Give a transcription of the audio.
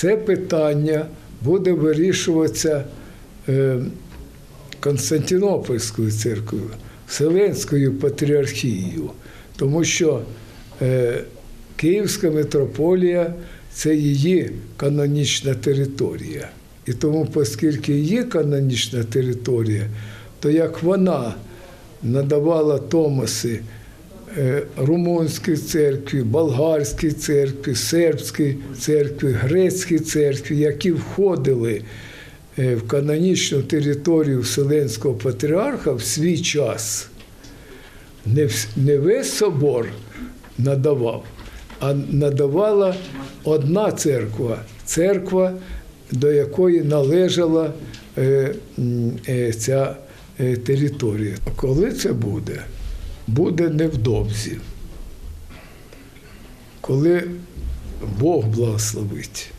це питання буде вирішуватися е, Константинопольською церквою, Вселенською патріархією, тому що е, Київська митрополія це її канонічна територія. І тому, оскільки її канонічна територія, то як вона надавала Томаси Румунській церкві, болгарській церкві, сербській церкві, грецькій церкві, які входили е, в канонічну територію Вселенського патріарха в свій час, не, весь собор надавав, а надавала одна церква, церква, до якої належала е, е, ця е, територія. Коли це буде? Буде невдовзі. Коли Бог благословить.